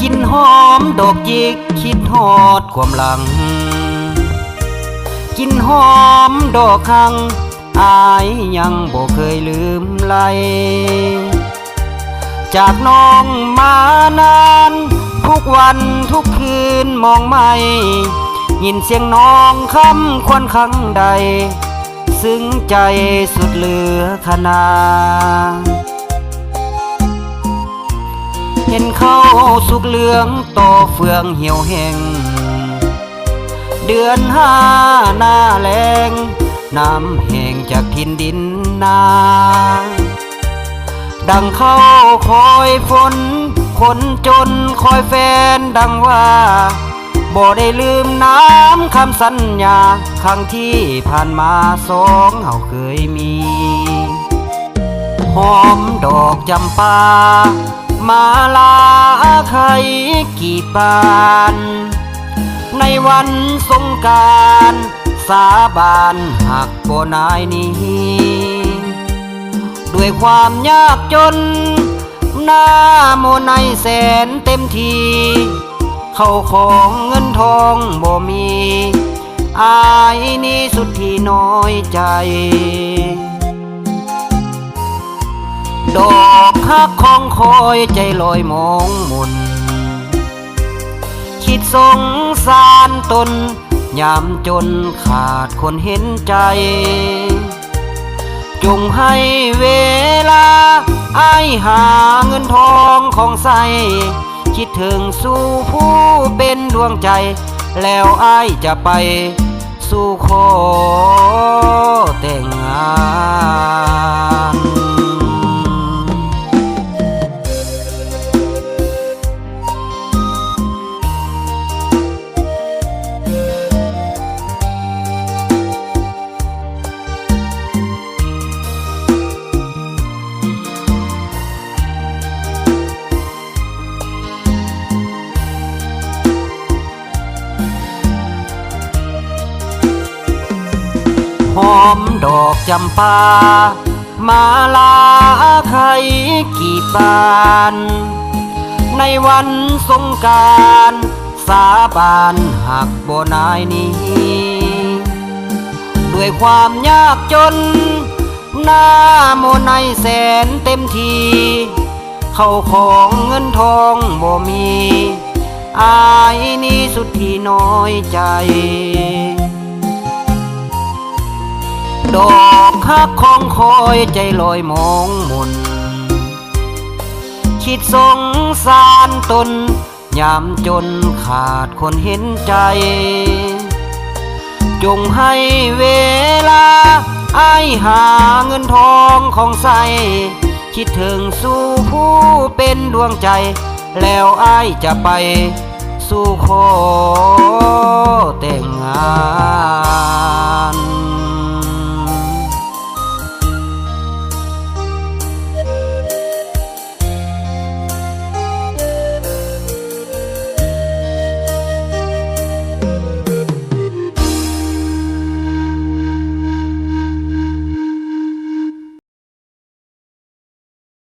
กินหอมดอกจิกคิดฮอดความหลัง กินหอมดอกคัง อายยังบ่เคยลืมไหลจากน้องมานาน ทุกวันทุกคืนมองไม่ ยินเสียงน้องคำควนครั้งใด ซึ้งใจสุดเหลือขนา เห็นเขาสุกเหลืองต่อเฟืองเหี่ยวแห้งเดือนห้าหน้าแรงน้ำแห้งจากทินดินนาดังเข้าคอยฝนคนจนคอยแฟนดังว่า บ่ได้ลืมน้ำคำสัญญา ครั้งที่ผ่านมาสองเฮาเคยมี หอมดอกจำปา มาลาไขกี่ปาน ในวันสงการสาบานหักโบนายนี้ ด้วยความยากจน หน้าโมในแสนเต็มที เข้าของเงินทองบ่มี อายนี่สุดที่น้อยใจ กฮักของคอยใจลอยมองมน คิดสงสารตน ยามจนขาดคนเห็นใจ จงให้เวลาไอหาเงินทองของใส คิดถึงสู่ผู้เป็นดวงใจ แล้วไอจะไปสู่ขอแต่งงาน หอมดอกจำปา มาลาไขกี่ปาน ในวันสงการสาบานหักโบนายนี้ ด้วยความยากจน หน้าโมในแสนเต็มที เข้าของเงินทองบ่มี อายนี่สุดที่น้อยใจ ดอกฮักของคอยใจลอยมองมน คิดสงสารตนยามจนขาดคนเห็นใจ จงให้เวลาไอหาเงินทองของใส คิดถึงสู่ผู้เป็นดวงใจ แล้วไอจะไปสู่ขอแต่งงาน